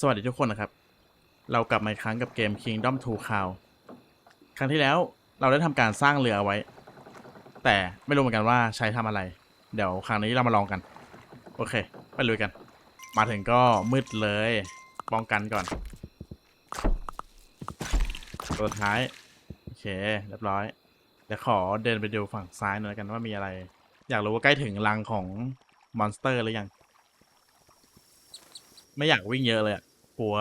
สวัสดีทุกคนนะครับ เรากลับมาอีกครั้งกับเกม Kingdom 2 Cloud ครั้งที่แล้วเราได้ทำการสร้างเรือเอาไว้ แต่ไม่รู้เหมือนกันว่าใช้ทำอะไร เดี๋ยวครั้งนี้เรามาลองกัน โอเค ไปลุยกัน มาถึงก็มืดเลยป้องกันก่อน ตัวท้าย โอเค เรียบร้อย เดี๋ยวขอเดินไปดูฝั่งซ้ายหน่อยกันว่ามีอะไร อยากรู้ว่าใกล้ถึงรังของมอนสเตอร์หรือยังไม่อยากวิ่งเยอะเลยอะ กลัว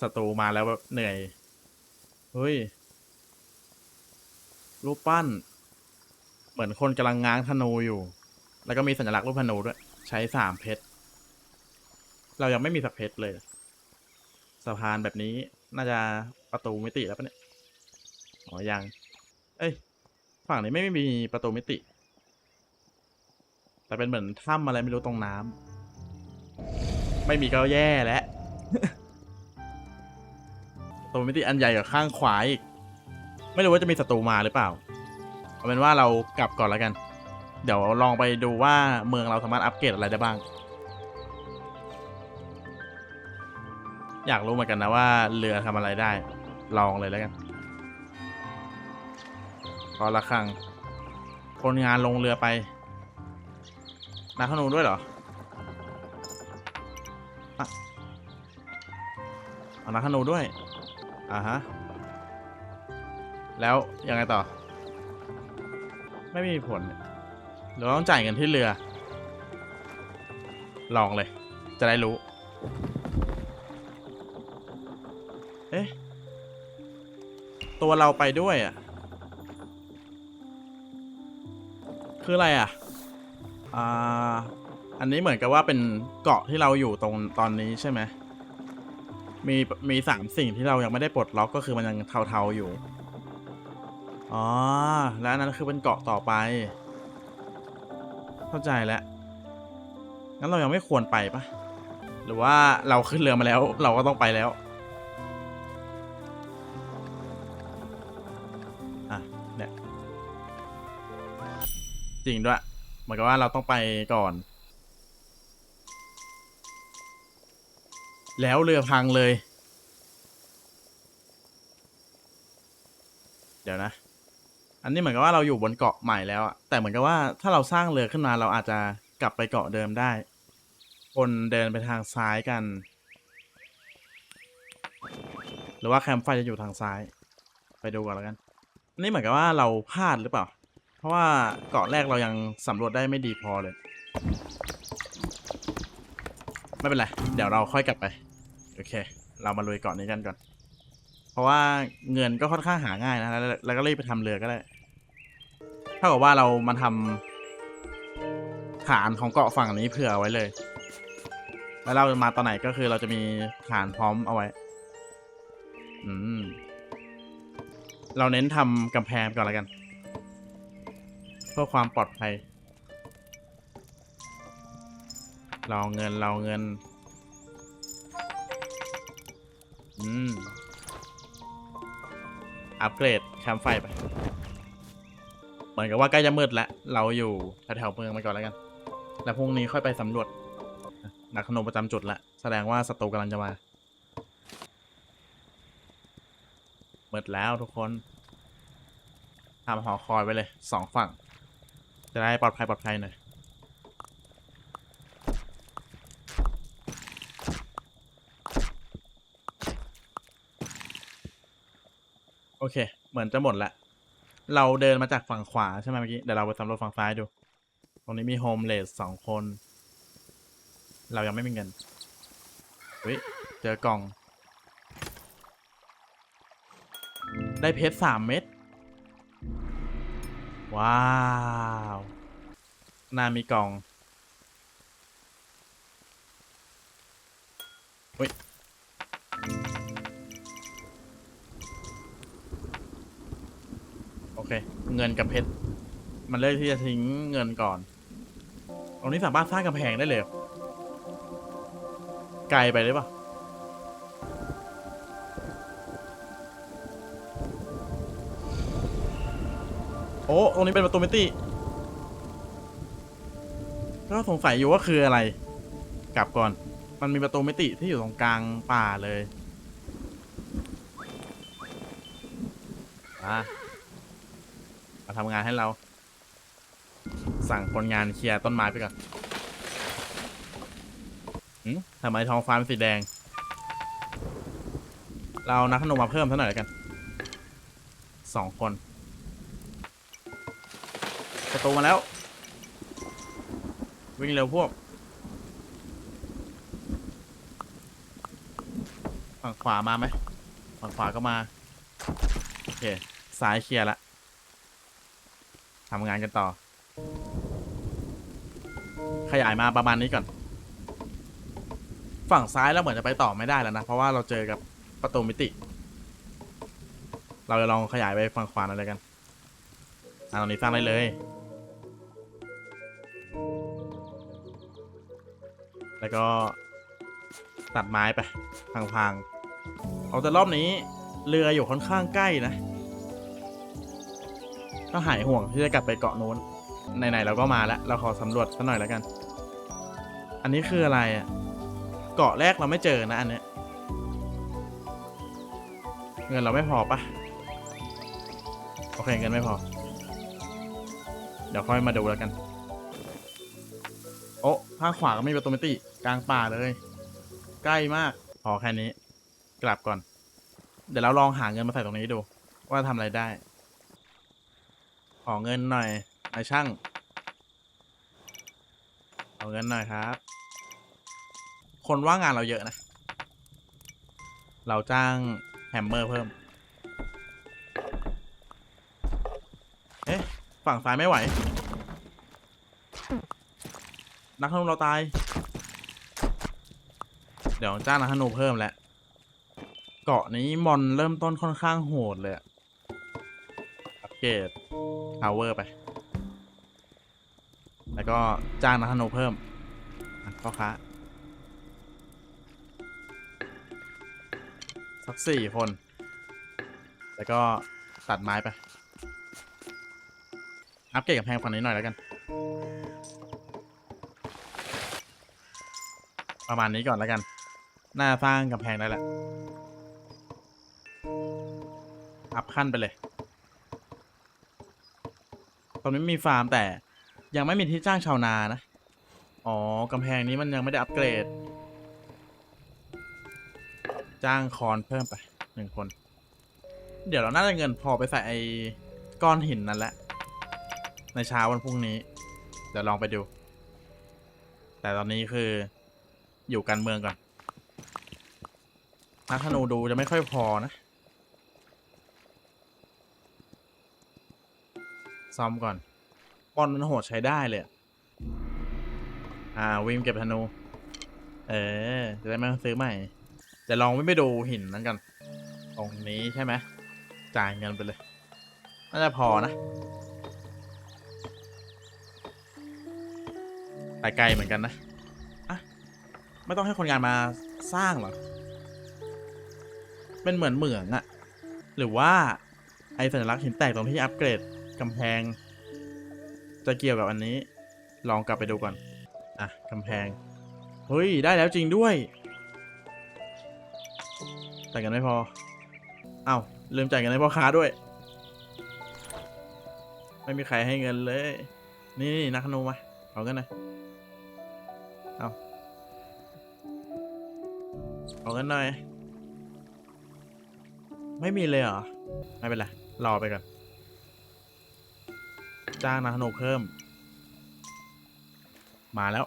ศัตรูมาแล้วแบบเหนื่อย เฮ้ย รูปปั้น เหมือนคนกำลังง้างธนูอยู่ แล้วก็มีสัญลักษณ์รูปธนูด้วย ใช้สามเพชร เรายังไม่มีสักเพชรเลยสะพานแบบนี้น่าจะประตูมิติแล้วปะเนี่ย อ๋อ ยัง เอ้ย ฝั่งนี้ไม่มีประตูมิติ แต่เป็นเหมือนถ้ำอะไรไม่รู้ตรงน้ำ ไม่มีก็แย่แล้ว ประตูมิติอันใหญ่กว่าข้างขวาอีก ไม่รู้ว่าจะมีศัตรูมาหรือเปล่า เอาเป็นว่าเรากลับก่อนแล้วกัน เดี๋ยวลองไปดูว่าเมืองเราสามารถอัปเกรดอะไรได้บ้าง อยากรู้เหมือนกันนะว่าเรือทำอะไรได้ ลองเลยแล้วกันพอละครังคนงานลงเรือไป นักธนูด้วยเหรออะเอานักธนูด้วย อ่าฮะ แล้วยังไงต่อ ไม่มีผลหรือว่าต้องจ่ายเงินที่เรือ ลองเลย จะได้รู้ เอ๊ะ ตัวเราไปด้วยอะ คืออะไรอะ อ่า อันนี้เหมือนกับว่าเป็นเกาะที่เราอยู่ตรงตอนนี้ใช่ไหม มีมีสามสิ่งที่เรายังไม่ได้ปลดล็อกก็คือมันยังเทาๆอยู่ อ๋อ แล้วนั้นคือเป็นเกาะต่อไป เข้าใจแล้ว งั้นเรายังไม่ควรไปปะหรือว่าเราขึ้นเรือมาแล้ว เราก็ต้องไปแล้ว อะ เนี่ย จริงด้วยเหมือนกับว่าเราต้องไปก่อน แล้วเรือพังเลย เดี๋ยวนะ อันนี้เหมือนกับว่าเราอยู่บนเกาะใหม่แล้วอะแต่เหมือนกับว่าถ้าเราสร้างเรือขึ้นมาเราอาจจะกลับไปเกาะเดิมได้ คนเดินไปทางซ้ายกัน หรือว่าแคมป์ไฟจะอยู่ทางซ้าย ไปดูก่อนแล้วกัน อันนี้เหมือนกับว่าเราพลาดหรือเปล่า เพราะว่าเกาะแรกเรายังสำรวจได้ไม่ดีพอเลย ไม่เป็นไร เดี๋ยวเราค่อยกลับไป โอเค เรามาลุยเกาะนี้กันก่อน เพราะว่าเงินก็ค่อนข้างหาง่ายนะแล้วแล้วก็รีบไปทำเรือก็ได้เท่ากับว่าเรามาทำฐานของเกาะฝั่งนี้เผื่อไว้เลย แล้วเรามาตอนไหนก็คือเราจะมีฐานพร้อมเอาไว้ อืม เราเน้นทำกำแพงก่อนแล้วกัน เพื่อความปลอดภัย เราเงินเราเงิน อืม อัปเกรดแคมไฟไป เหมือนกับว่าใกล้จะมืดแล้ว เราอยู่แถวๆเมืองไปก่อนแล้วกัน แล้วพรุ่งนี้ค่อยไปสำรวจนักขนมประจำจุดละ แสดงว่าศัตรูกำลังจะมามืดแล้วทุกคนทำหอคอยไว้เลยสองฝั่ง จะได้ปลอดภัยปลอดภัยหน่อย เค เหมือนจะหมดละ เราเดินมาจากฝั่งขวาใช่ไหมเมื่อกี้ เดี๋ยวเราไปสำรวจฝั่งซ้ายดู ตรงนี้มีโฮมเลสสองคน เรายังไม่มีเงินเฮ้ยเจอกล่อง ได้เพชรสามเม็ด ว้าวน่ามีกล่องเฮ้ย เค เงินกับเพชร มันเลือกที่จะทิ้งเงินก่อน ตรงนี้สามารถสร้างกำแพงได้เลย ไกลไปหรือเปล่าโอ้ตรงนี้เป็นประตูมิติก็สงสัยอยู่ว่าคืออะไร กลับก่อน มันมีประตูมิติที่อยู่ตรงกลางป่าเลยมามา ทำงานให้เรา สั่งคนงานเคลียร์ต้นไม้ไปก่อนหืมทำไมทองฟ้าเป็นสีแดง เรานักขนมมาเพิ่มเท่าหน่อยแล้วกัน สองคน ประตูมาแล้ว วิ่งเร็วพวก ฝั่งขวามาไหมฝั่งขวาก็มา โอเค ซ้ายเคลียร์ละำงานกันต่อ ขยายมาประมาณนี้ก่อน ฝั่งซ้ายเราเหมือนจะไปต่อไม่ได้แล้วนะ เพราะว่าเราเจอกับประตูมิติ เราจะลองขยายไปฝั่งขวาหน่อยเลยกันอะตรงนี้สร้างได้เลยแล้วก็ตัดไม้ไปพังๆ เอาแต่รอบนี้เรืออยู่ค่อนข้างใกล้นะ ก็หายห่วงที่จะกลับไปเกาะนู้นไหนๆเราก็มาแล้วเราขอสำรวจสักหน่อยแล้วกัน อันนี้คืออะไรอะ่ะเกาะแรกเราไม่เจอนะอันเนี้ยเงินเราไม่พอปะโอเคเงินไม่พอ เดี๋ยวค่อยมาดูแล้วกัน โอ้ข้างขวาก็มีประตูมิติกลางป่าเลย ใกล้มากพอแค่นี้ กลับก่อน เดี๋ยวเราลองหาเงินมาใส่ตรงนี้ดู ว่าทำอะไรได้ อเงินหน่อยไอ้ช่างขอเงินหน่อยครับ คนว่างงานเราเยอะนะ เราจ้างแฮมเมอร์เพิ่ม เอ๊ะ ฝั่งซ้ายไม่ไหว นักธนูเราตาย เดี๋ยวจ้างนักธนูเพิ่มแล้ว เกาะนี้มอนเริ่มต้นค่อนข้างโหดเลยอะ เกรดพาวเวอร์ไป แล้วก็จ้างนักธนูเพิ่มพ่อค้าสักสี่คน แล้วก็ตัดไม้ไป อัปเกรดกับแพงฝั่งนี้หน่อยแล้วกัน ประมาณนี้ก่อนแล้วกันหน้าสร้างกำแพงได้แล้วอัพขั้นไปเลย ตรงนี้มีฟาร์มแต่ยังไม่มีที่จ้างชาวนานะ อ๋อกำแพงนี้มันยังไม่ได้อัปเกรด จ้างคอนเพิ่มไปหนึ่งคน เดี๋ยวเราน่าจะเงินพอไปใส่ไอ้ก้อนหินนั่นแหละ ในเช้าวันพรุ่งนี้ เดี๋ยวลองไปดู แต่ตอนนี้คืออยู่การเมืองก่อนนักธนูดูจะไม่ค่อยพอนะ ซ้อมก่อนบอลมันโหดใช้ได้เลยอ่าวิมเก็บธนู เออ จะได้ไม่ต้องซื้อใหม่จะลองวิ่ไปดูหินนั้นกัน ตรงนี้ใช่ไหมจ่ายเงินไปเลย น่าจะพอนะไปไกลเหมือนกันนะอะไม่ต้องให้คนงานมาสร้างหรอ เป็นเหมือนเหมืองอะหรือว่า ไอสัญลักษณ์หินแตกตรงที่อัปเกรด กำแพง จะเกี่ยวกับอันนี้ ลองกลับไปดูก่อน อะกำแพง เฮ้ย ได้แล้วจริงด้วย แต่ายกันไม่พอ เอา้าลืมจ่ายเงินให้พ่อค้าด้วย ไม่มีใครให้เงินเลย นี่นี่นักขนูมาเอากันหน่อยเอาเอากันหน่อย ไม่มีเลยเหรอ ไม่เป็นไร รอไปก่อน จ้างนักขนูเพิ่ม มาแล้ว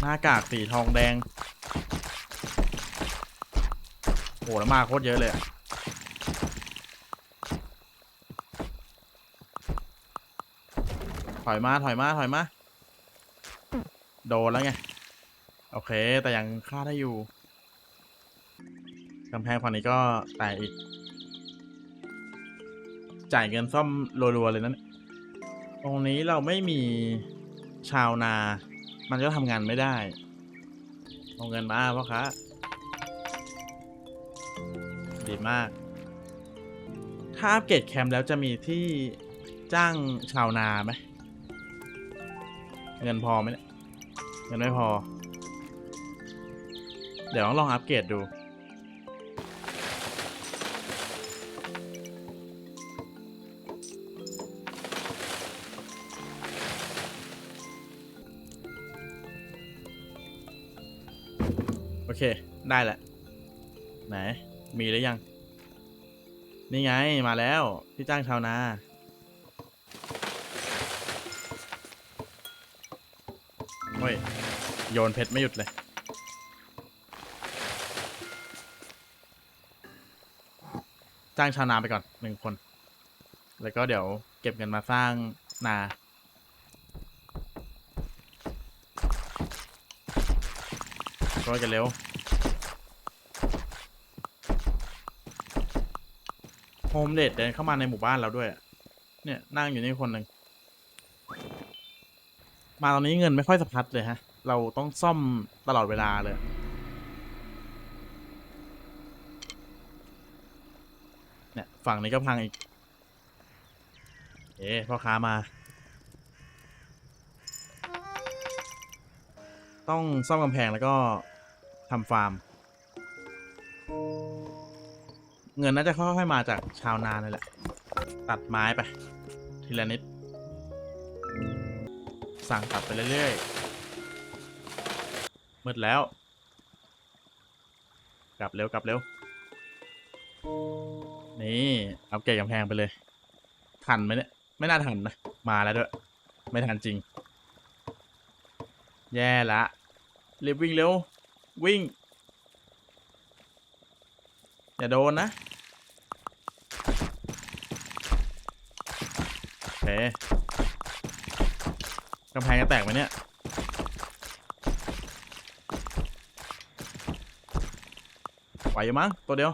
หน้ากากสีทองแดง โหแล้วมาโคตรเยอะเลยถอยมา ถอยมา ถอยมา โดนแล้วไง โอเค แต่ยังฆ่าได้อยู่ กำแพงฝั่งนี้ก็แตกอีก จ่ายเงินซ่อมรัวๆเลยนั่นตรงนี้เราไม่มีชาวนา มันก็ทำงานไม่ได้เอาเงินมาพ่อค้าดีมาก ถ้าอัปเกรดแคมป์แล้วจะมีที่จ้างชาวนาไหม เงินพอไหมเนี่ย เงินไม่พอ เดี๋ยวต้องลองอัปเกรดดู เค ได้แหละ ไหน มีหรือยัง นี่ไง มาแล้วที่จ้างชาวนา โอ้ย โยนเพชรไม่หยุดเลย จ้างชาวนาไปก่อนหนึ่งคน แล้วก็เดี๋ยวเก็บเงินมาสร้างนา ช่วยกันเร็วโฮมเดดเดินเข้ามาในหมู่บ้านเราด้วย เนี่ยนั่งอยู่นี่คนหนึ่ง มาตอนนี้เงินไม่ค่อยสะพัดเลยฮะ เราต้องซ่อมตลอดเวลาเลย เนี่ยฝั่งนี้ก็พังอีก เอ๊พ่อค้ามา ต้องซ่อมกำแพงแล้วก็ ทำฟาร์ม เงินน่าจะค่อยๆมาจากชาวนาเลยแหละ ตัดไม้ไป ทีละนิด สั่งตัดไปเรื่อยๆมืดแล้ว กลับเร็วกลับเร็ว นี่อัปเกรดกำแพงไปเลย ทันไหมเนี่ย ไม่น่าทันนะ มาแล้วด้วย ไม่ทันจริง แย่ละรีบวิ่งเร็ว วิ่ง อย่าโดนนะโอเคกำแพงจะแตกไหมเนี่ยไหวอยู่มั้งตัวเดียว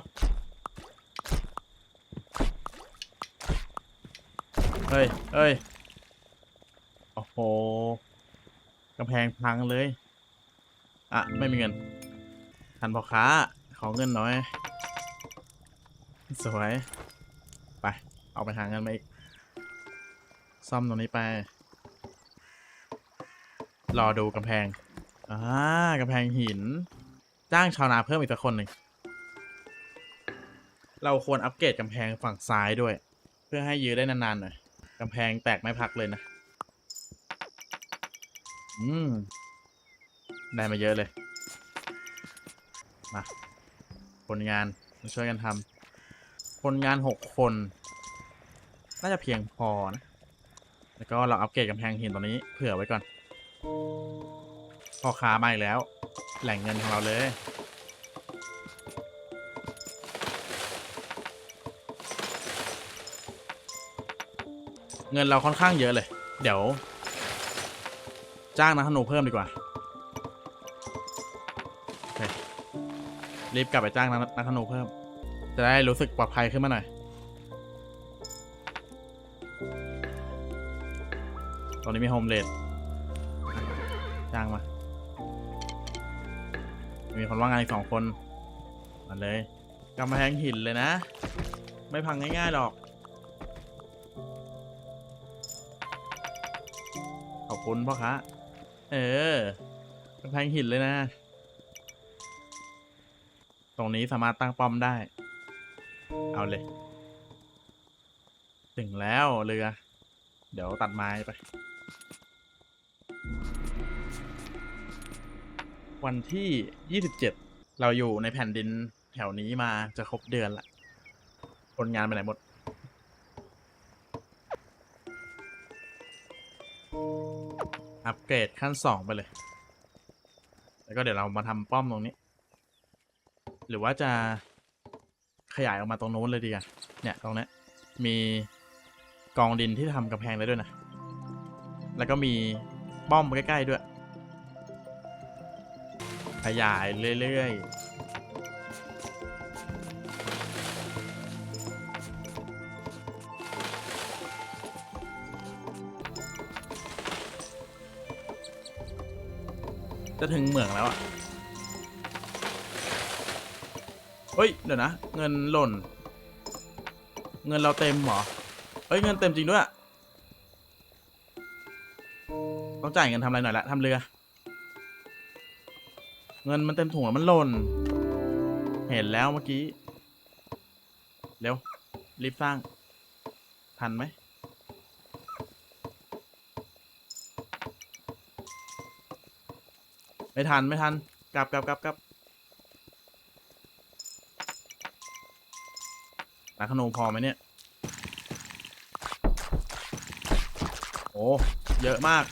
เฮ้ยเฮ้ย โอ้โหกำแพงพังเลย อะ ไม่มีเงินทันพ่อค้า ขอเงินหน่อย สวย ไป เอาไปหาเงินมาอีก ซ่อมตรงนี้ไป รอดูกำแพง อ่ากำแพงหิน จ้างชาวนาเพิ่มอีกสักคนหนึ่ง เราควรอัปเกรดกำแพงฝั่งซ้ายด้วย เพื่อให้ยื้อได้นานๆหน่อยกำแพงแตกไม่พักเลยนะ อืม ได้มาเยอะเลย มาคนงานมาช่วยกันทำคนงานหกคน น่าจะเพียงพอนะ แล้วก็เราอัปเกรดกำแพงหินตรงนี้เผื่อไว้ก่อน พอค้ามาอีกแล้ว แหล่งเงินของเราเลยเงินเราค่อนข้างเยอะเลย เดี๋ยว จ้างนักธนูเพิ่มดีกว่า รีบกลับไปจ้างนักนักธนูเพิ่ม จะได้รู้สึกปลอดภัยขึ้นมาหน่อย ตอนนี้มีโฮมเลดจ้างมา มีคนว่างงานอีกสองคน มาเลยกำแพงหินเลยนะ ไม่พังง่ายๆหรอก ขอบคุณพ่อค้าเออกำแพงหินเลยนะ รงนี้สามารถตั้งป้อมได้ เอาเลย ถึงแล้วเรือ เดี๋ยวตัดไม้ไป วันที่ 27 เราอยู่ในแผ่นดินแถวนี้มาจะครบเดือนละคนงานไปไหนหมดอัปเกรดขั้นสองไปเลย แล้วก็เดี๋ยวเรามาทำป้อมตรงนี้ หรือว่าจะขยายออกมาตรงโน้นเลยดีกันเนี่ยตรงนี้มีกองดินที่ทำกำแพงได้ด้วยนะ แล้วก็มีป้อมใกล้ๆด้วย ขยายเรื่อยๆ จะถึงเหมืองแล้วอะ เฮ้ย เดี๋ยวนะ เงินหล่น เงินเราเต็มเหรอ เฮ้ย เงินเต็มจริงด้วย ต้องจ่ายเงินทำอะไรหน่อยละทำเรือ เงินมันเต็มถุงแล้วมันหล่น เห็นแล้วเมื่อกี้ เร็ว รีบสร้าง ทันไหมไม่ทัน ไม่ทัน กลับกลับกลับกลับ นักขนมพอไหมเนี่ย โอ้เยอะมาก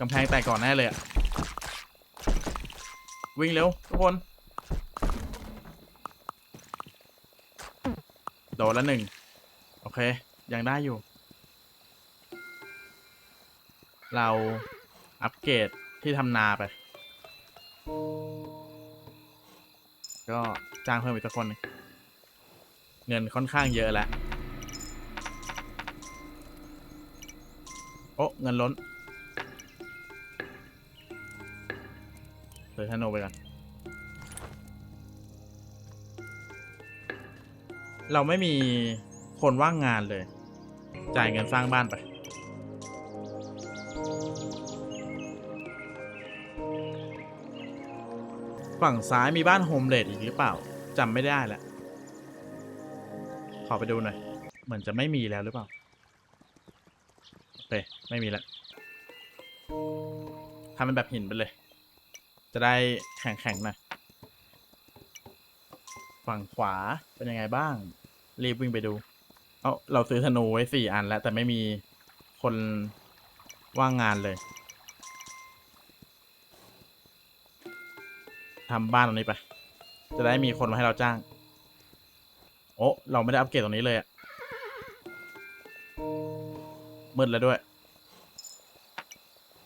กำแพงแตกก่อนแน่เลยอะวิ่งเร็วทุกคน โดนล้วหนึ่ง โอเค ยังได้อยู่ เราอัปเกรดที่ทำนาไป ก็ จ้างเพิ่มอีกสักคนหนึ่งเงินค่อนข้างเยอะแล้วโอ้เงินล้นซื้อธนูไปก่อนเราไม่มีคนว่างงานเลย จ่ายเงินสร้างบ้านไป ฝั่งซ้ายมีบ้านโฮมเลดอีกหรือเปล่าจำไม่ได้แล้วขอไปดูหน่อย เหมือนจะไม่มีแล้วหรือเปล่าโอเคไม่มีแล้วทำเป็นแบบหินไปเลย จะได้แข็งๆหน่อยฝั่งขวาเป็นยังไงบ้าง รีบวิ่งไปดู เอ้าเราซื้อธนูไว้สี่อันแล้ว แต่ไม่มีคนว่างงานเลย ทำบ้านตรงนี้ไป จะได้มีคนมาให้เราจ้าง โอ้เราไม่ได้อัปเกรดตรงนี้เลยอะมืดแล้วด้วย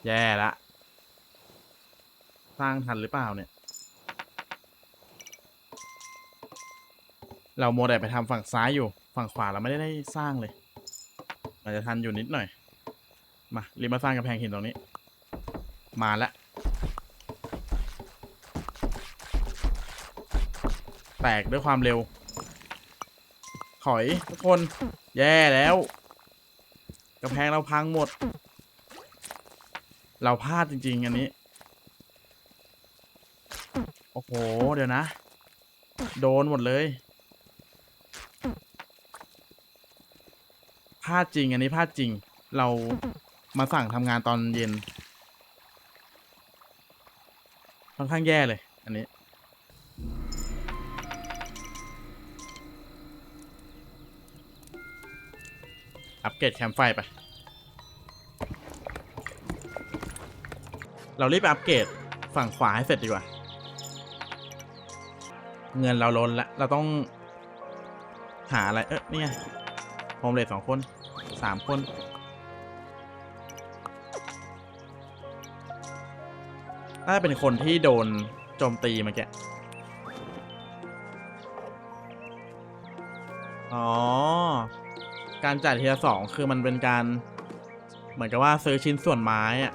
แย่ละ สร้างทันหรือเปล่าเนี่ย เราโมวแต่ไปทำฝั่งซ้ายอยู่ ฝั่งขวาเราไม่ได้ได้สร้างเลย อาจจะทันอยู่นิดหน่อย มารีบมาสร้างกำแพงหินตรงนี้ มาแล้ว แตกด้วยความเร็ว ถอยทุกคน แย่แล้วกำแพงเราพังหมด เราพลาดจริง ๆ อันนี้ โอ้โห เดี๋ยวนะ โดนหมดเลยพลาดจริง อันนี้พลาดจริง เรามาสั่งทำงานตอนเย็น ค่อนข้างแย่เลย อันนี้ กรดแคมป์ไฟไป เรารีบอัปเกรดฝั่งขวาให้เสร็จดีกว่า เงินเราล้นแล้ว เราต้องหาอะไร เอ๊ะนี่ไงโฮมเลดสองคนสามคน น่าจะเป็นคนที่โดนโจมตีเมื่อกี้ การจ่ายทีละสองคือมันเป็นการ เหมือนกับว่าซื้อชิ้นส่วนไม้อะ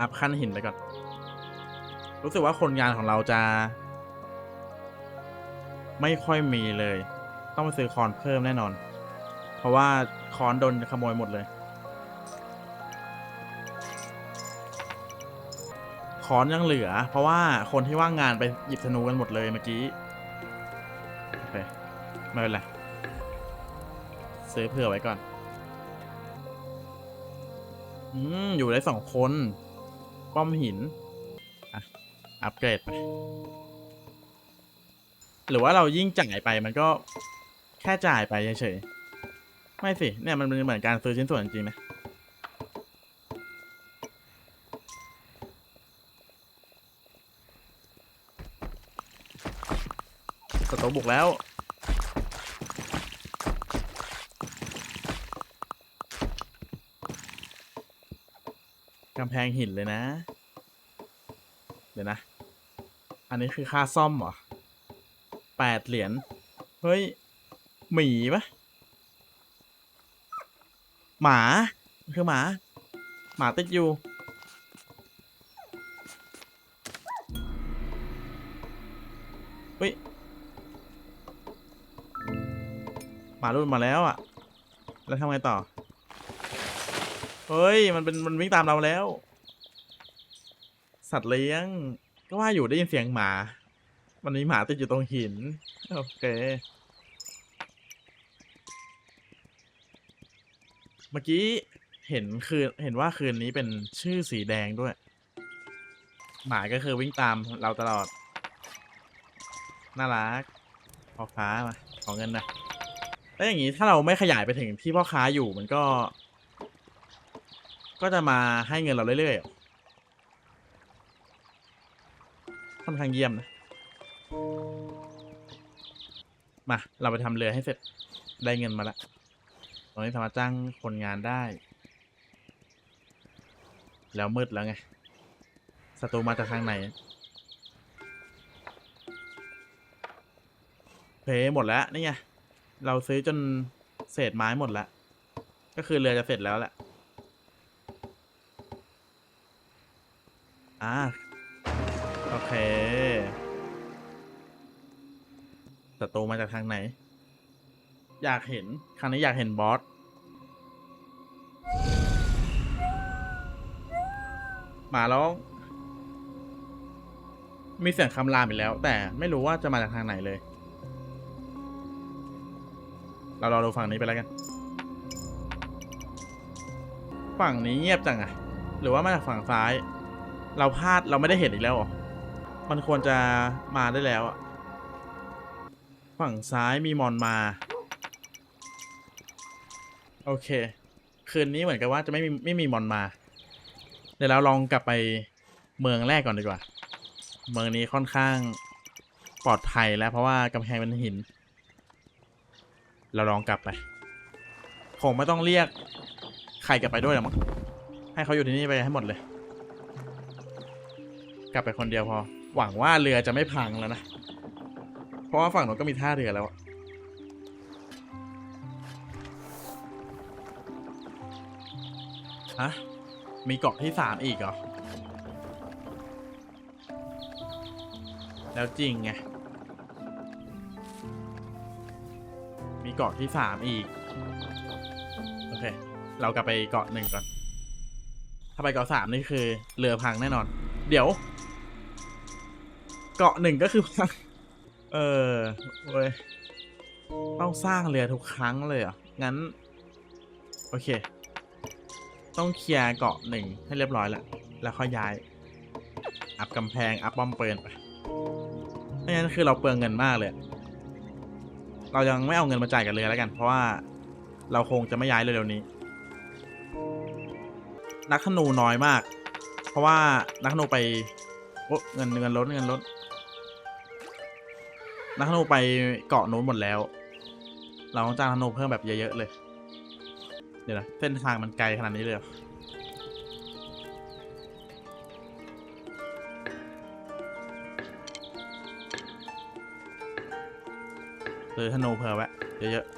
อัพขั้นหินไปก่อน รู้สึกว่าคนงานของเราจะ ไม่ค่อยมีเลย ต้องไปซื้อคอนเพิ่มแน่นอน เพราะว่าคอนโดนขโมยหมดเลย คอนยังเหลือ เพราะว่าคนที่ว่างงานไปหยิบธนูกันหมดเลยเมื่อกี้ โอเค ไม่เป็นไร ซื้อเผื่อไว้ก่อน อืม อยู่ได้สองคน ป้อมหิน อะ อัปเกรดไป หรือว่าเรายิ่งจ่ายไปมันก็แค่จ่ายไปเฉยๆ ไม่สิ เนี่ยมันเป็นเหมือนการซื้อชิ้นส่วนจริงๆนะสตบุกแล้วำแพงหินเลยนะ เดี๋ยวนะ อันนี้คือค่าซ่อมเหรอแปดเหรียญ เฮ้ย หมีปะหมา คือหมา หมาติดอยู่ เฮ้ย หมารุ่นมาแล้วอะแล้วทำไงต่อ เฮ้ย มันเป็นมันวิ่งตามเราแล้ว สัตว์เลี้ยง ก็ว่าอยู่ได้ยินเสียงหมา มันมีหมาติดอยู่ตรงหิน โอเค เมื่อกี้เห็นคืนเห็นว่าคืนนี้เป็นชื่อสีแดงด้วย หมาก็คือวิ่งตามเราตลอด น่ารักพ่อค้ามาขอเงินนะแล้วอย่างนี้ถ้าเราไม่ขยายไปถึงที่พ่อค้าอยู่มันก็ ก็จะมาให้เงินเราเรื่อยๆค่อนข้างเยี่ยมนะ มา เราไปทำเรือให้เสร็จ ได้เงินมาล้วตอนนี้สามารถจ้างคนงานได้ แล้วมืดแล้วไง ศัตรูมาจากทางไหนเพหมดแล้วนี่ไง เราซื้อจนเศษไม้หมดแล้ว ก็คือเรือจะเสร็จแล้วแหละ อ่าโอเคศัตรูมาจากทางไหน อยากเห็น ครั้งนี้อยากเห็นบอส หมาร้อง มีเสียงคำรามอีกแล้ว แต่ไม่รู้ว่าจะมาจากทางไหนเลย เรารอดูฝั่งนี้ไปแล้วกัน ฝั่งนี้เงียบจังอะหรือว่ามาจากฝั่งซ้าย เราพลาดเราไม่ได้เห็นอีกแล้วเหรอ มันควรจะมาได้แล้วอะฝั่งซ้ายมีมอนมา โอเค คืนนี้เหมือนกับว่าจะไม่มีไม่มีมอนมา เดี๋ยวเราลองกลับไปเมืองแรกก่อนดีกว่า เมืองนี้ค่อนข้างปลอดภัยแล้วเพราะว่ากำแพงเป็นหิน เราลองกลับไป คงไม่ต้องเรียกใครกลับไปด้วยหรอกมั้งให้เขาอยู่ที่นี่ไปให้หมดเลย กลับไปคนเดียวพอ หวังว่าเรือจะไม่พังแล้วนะ เพราะว่าฝั่งนู้นก็มีท่าเรือแล้วอะฮะมีเกาะที่สามอีกเหรอ แล้วจริงไง มีเกาะที่สามอีก โอเค เรากลับไปเกาะหนึ่งก่อน ถ้าไปเกาะสามนี่คือ เรือพังแน่นอน เดี๋ยว กาะหนึ่งก็คือพังเออเว้ยต้องสร้างเรือทุกครั้งเลยเหรอะงั้น โอเค ต้องเคลียร์เกาะหนึ่งให้เรียบร้อยแล้วแล้วค่อยย้าย อัพกำแพงอัพป้อมเปืนไปไม่งั้นคือเราเปลืองเงินมากเลย เรายังไม่เอาเงินมาจ่ายกับเรือแล้วกัน เพราะว่าเราคงจะไม่ย้ายเร็วๆนี้ นักธนูน้อยมาก เพราะว่านักธนูไปโอ้เงินเงินลดเงินลด นักธนูไปเกาะโน้นหมดแล้ว เราต้องจ้างนักธนูเพิ่มแบบเยอะๆเลย เดี๋ยวนะเส้นทางมันไกลขนาดนี้เลยเหรือธนูเพิ่มไว้เยอะๆ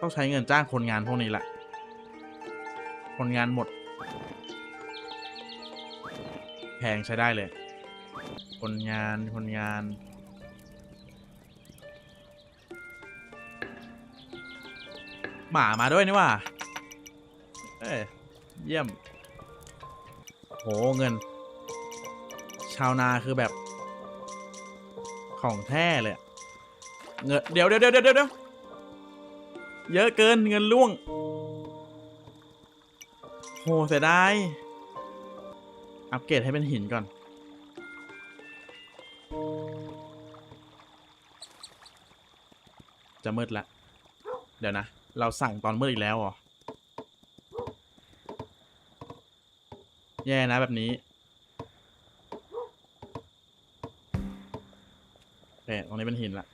ต้องใช้เงินจ้างคนงานพวกนี้แหละ คนงานหมด แพงใช้ได้เลย คนงานคนงาน หมามาด้วยนี่ว่าเอ้ยเยี่ยม โหเงิน ชาวนาคือแบบ ของแท้เลยเงินเดี๋ยวเดี๋ยวเดี๋ยวเดี๋ยวเดี๋ยวเยอะเกินเงินล่วง โหเสียดายอัปเกรดให้เป็นหินก่อน จะมืดละ เดี๋ยวนะ เราสั่งตอนมืดอีกแล้วเหรอแย่นะแบบนี้โอเคตรงนี้เป็นหินละ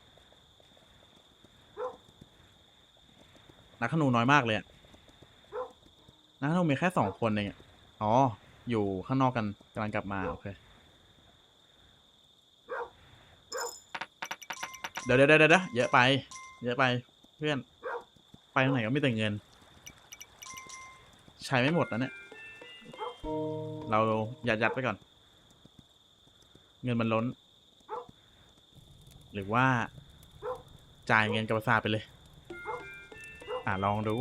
นักขนูน้อยมากเลยอะนักขนูมีแค่สองคนเองอะอ๋อ อยู่ข้างนอกกันกำลังกลับมา โอเคเดี๋ยวเดี๋ยวเดี๋ยวเดี๋ยวเยอะไป เยอะไปเพื่อน ไปทางไหนก็ไมีแต่เงิน ใช้ไม่หมดนะเนี่ย เราหยัดยัดไปก่อน เงินมันล้น หรือว่า จ่ายเงินกับประสาไปเลย อะลองดู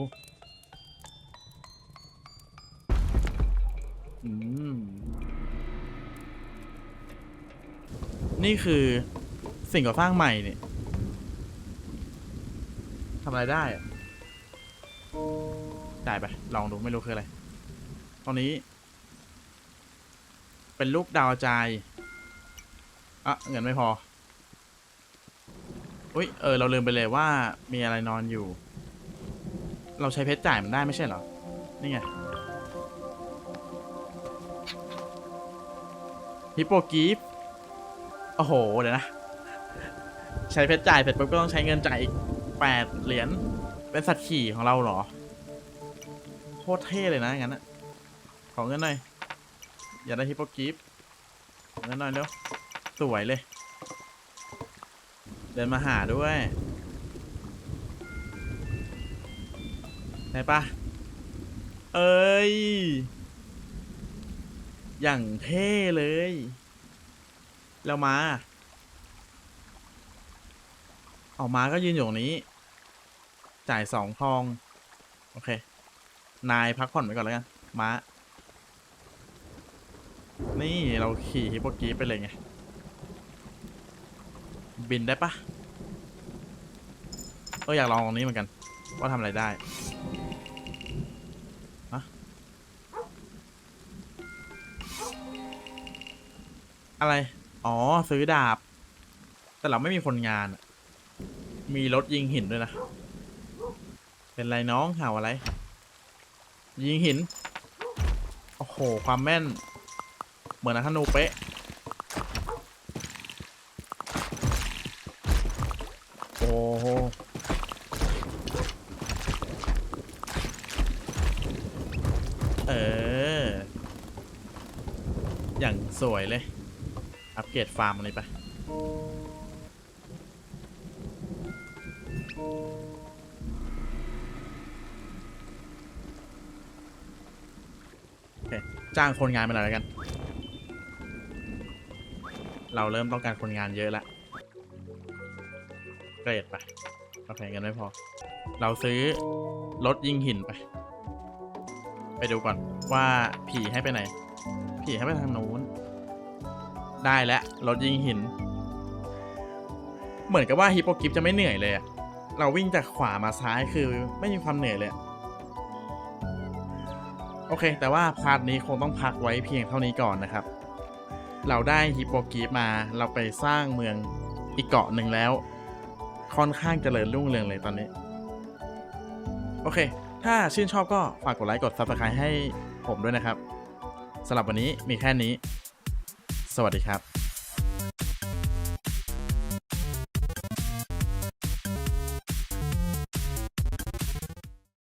อืม นี่คือสิ่งก่อสร้างใหม่เนี่ย ทำอะไรได้อะจ่ายไปลองดูไม่รู้คืออะไร ตอนนี้ เป็นรูปดาวกระจายอะเงินไม่พอ อุ้ยเออ เราลืมไปเลยว่ามีอะไรนอนอยู่ เราใช้เพชรจ่ายมันได้ไม่ใช่เหรอ นี่ไงฮิปโปกีฟโอ้โห เดี๋ยวนะ ใช้เพชรจ่ายเสร็จปุ๊บก็ต้องใช้เงินจ่ายอีก แปดเหรียญเป็นสัตว์ขี่ของเราเหรอโคตรเท่เลยนะงั้นอะขอเงินหน่อย อย่าได้ฮิปโปกีฟขอเงินหน่อยเร็วสวยเลย เดินมาหาด้วยได้ปะเอ้ย อย่างเท่เลย แล้วมา ออกมาก็ยืนอยู่ตรงนี้ จ่ายสองทอง โอเค นายพักผ่อนไปก่อนแล้วกันม้า นี่เราขี่ฮิปโปกีไปเลยไง บินได้ปะเอออยากลองตรงนี้เหมือนกัน ว่าทำอะไรได้อะอะไร อ๋อ ซื้อดาบ แต่เราไม่มีคนงานอะ มีรถยิงหินด้วยนะ เป็นไรน้องห่าวอะไร ยิงหิน โอ้โห ความแม่น เหมือนนักธนูเป๊ะ โอ้โหเออ อย่างสวยเลย อัปเกรดฟาร์มอะไรไป จ้างคนงานมาหน่อยแล้วกัน เราเริ่มต้องการคนงานเยอะแล้วเกรดไปโอเคกันไม่พอ เราซื้อรถยิงหินไป ไปดูก่อนว่าผีให้ไปไหน ผีให้ไปทางนู้น ได้แล้วรถยิงหิน เหมือนกับว่าฮิปโปกิฟจะไม่เหนื่อยเลยอะเราวิ่งจากขวามาซ้ายคือไม่มีความเหนื่อยเลยอะ โอเค แต่ว่าพาร์ทนี้คงต้องพักไว้เพียงเท่านี้ก่อนนะครับ เราได้ฮิปโปกีฟมาเราไปสร้างเมืองอีกเกาะหนึ่งแล้ว ค่อนข้างเจริญรุ่งเรืองเลยตอนนี้ โอเค ถ้าชื่นชอบก็ฝากกดไลค์กด Subscribe ให้ผมด้วยนะครับสำหรับวันนี้มีแค่นี้ สวัสดีครับ